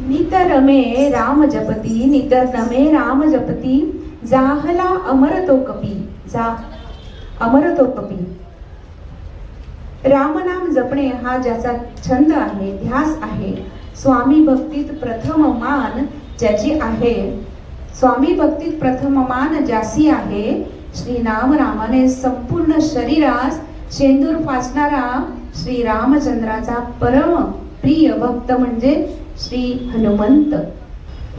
नितरमे राम जपती नितरमे राम जपती जाहला अमरतो कपी जा अमरतो कपी रामनाम जपणे हा ज्याचा छंद आहे ध्यास आहे. स्वामी भक्तीत प्रथम मान ज्याची आहे. स्वामी भक्तीत प्रथम मान ज्यासी आहे श्री नाम रामाने संपूर्ण शरीरास शेंदूर फासणारा श्री रामचंद्राचा परम प्रिय भक्त म्हणजे श्री हनुमंत.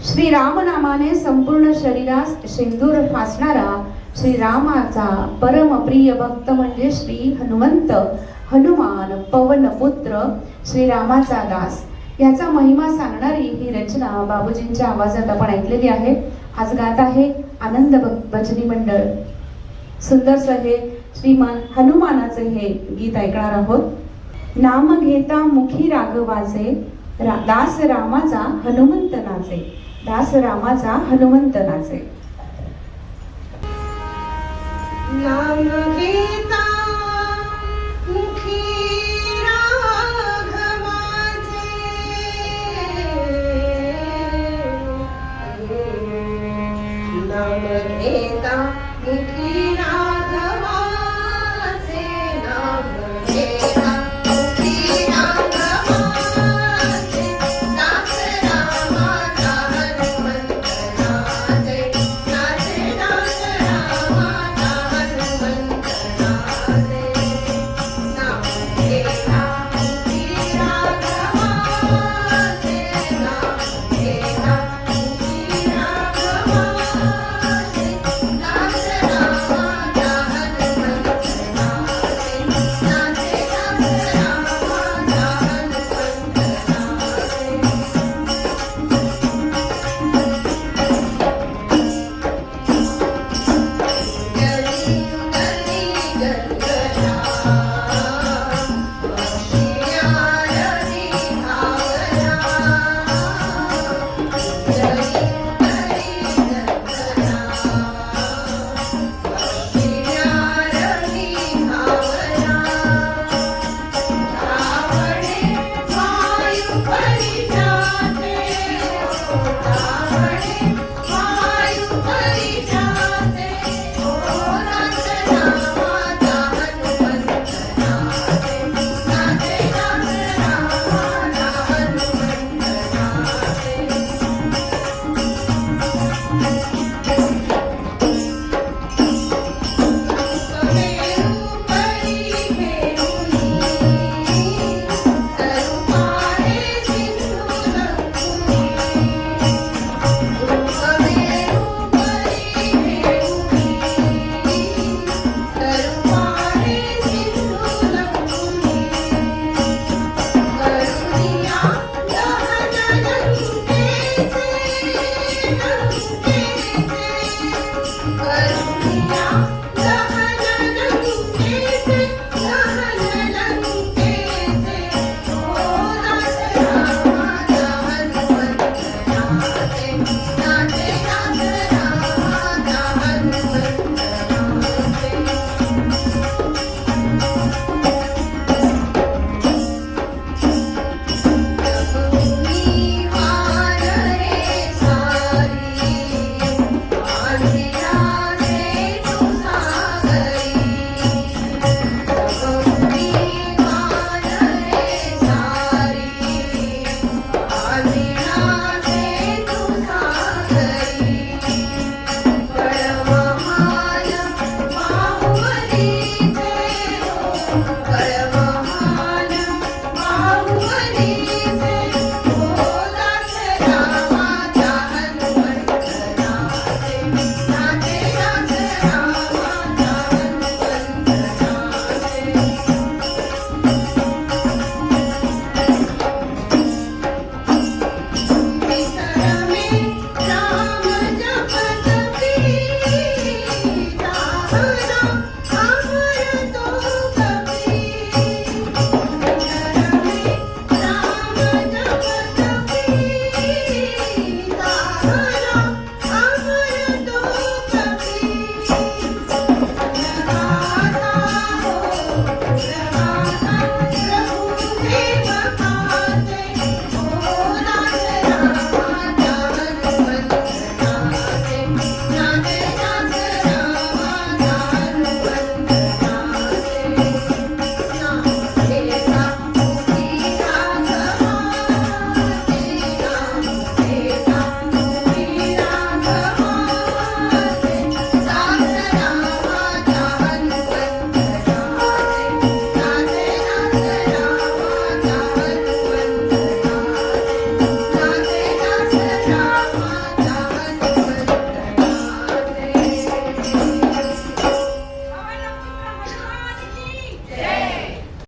श्री रामनामाने संपूर्ण शरीरास शेंदूर फासणारा श्री रामाचा परम प्रिय भक्त म्हणजे श्री हनुमंत हनुमान पवन पुत्र श्रीरामाचा दास. याचा महिमा सांगणारी ही रचना बाबूजींच्या आवाजात आपण ऐकलेली आहे. आज गात आहे आनंद भजनी मंडळ. सुंदरस हे श्रीमान हनुमानाचे हे गीत ऐकणार आहोत. नाम घेता मुखी राघवाचे रा- दास रामाचा हनुमंत नाचे दास रामाचा हनुमंत नाचे नाम मुखी राघवाचे. नाम मुखी